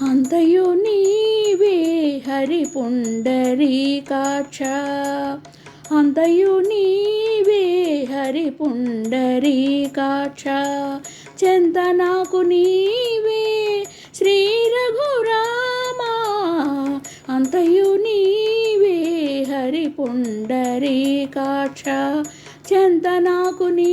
అంతయు నీవే హరి పుండరీకాక్ష అంతయు నీవే హరి పుండరీకాక్ష చెంత నాకు నీవే శ్రీ రఘురామా. అంతయు నీవే హరి పుండరీకాక్ష చెంత నాకు నీ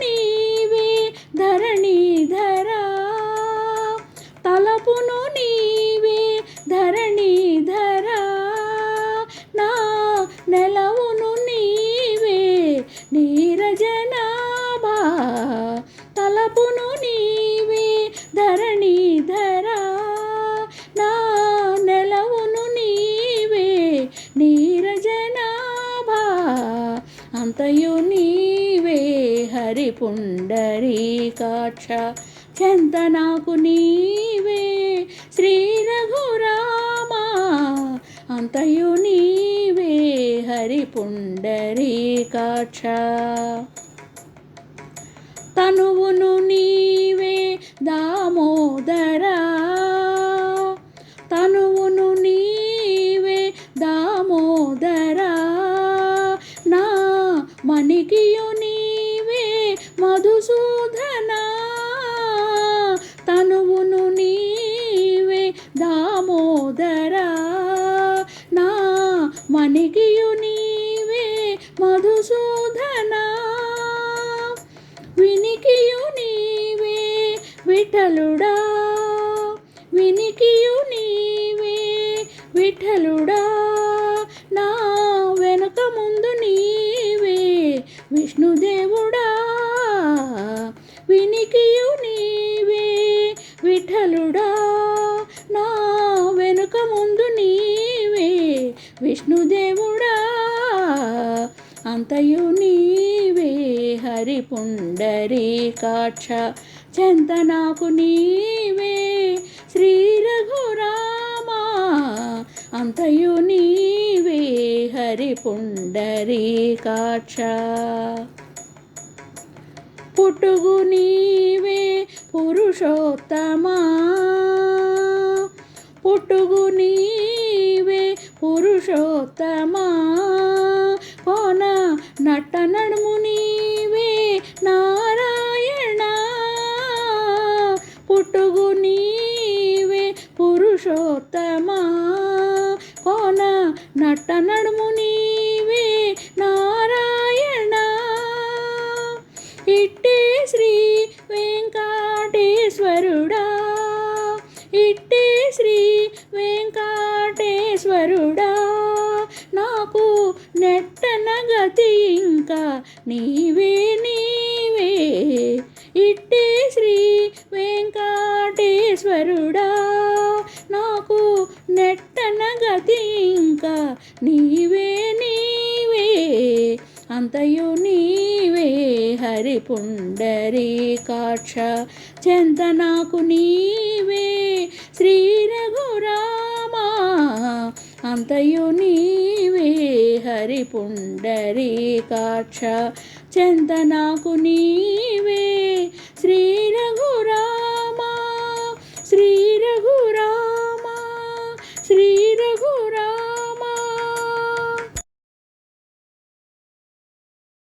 నీవే ధరణీధరా తలపును నీవే ధరణీధరా నా నెలవును నీవే నీరజనాభా. తలపును నీవే ధరణీధరా నా నెలవును నీవే నీరజనాభా. అంతయు నీ హరి పుండరీకాక్ష. చెంత నాకు నీవే శ్రీ రఘురామా అంతయు నీవే హరి పుండరీకాక్ష తనువును మణికియు నీవే మధుసూదనా. వినికియు నీవే విఠలుడా. వినికియు నీవే విఠలుడా. నా వెనుక ముందు నీవే విష్ణుదేవుడా. వినికియు నీవే విఠలుడా. నా వెనుక ముందు నీవే విష్ణుదే అంతయు నీవే హరి పుండరీకాక్ష చెంత నాకు నీవే శ్రీ రఘురామా. అంతయు నీవే హరి పుండరీకాక్ష పుట్టుగు నీవే పురుషోత్తమా. పుట్టుగు నీవే పురుషోత్తమా. నట్ట నడుము నీవే నారాయణ. పుట్టుగు నీవే పురుషోత్తమా. కోన నట్ట నడుము నీవే నారాయణ. ఇట్టే శ్రీ అంతా నీవే నీవే. అంతయు నీవే హరి పుండరీకాక్ష చెంత నాకు నీవే శ్రీ రఘురామా. అంతయు నీవే హరి పుండరీకాక్ష చెంత నాకు నీవే శ్రీ రఘురా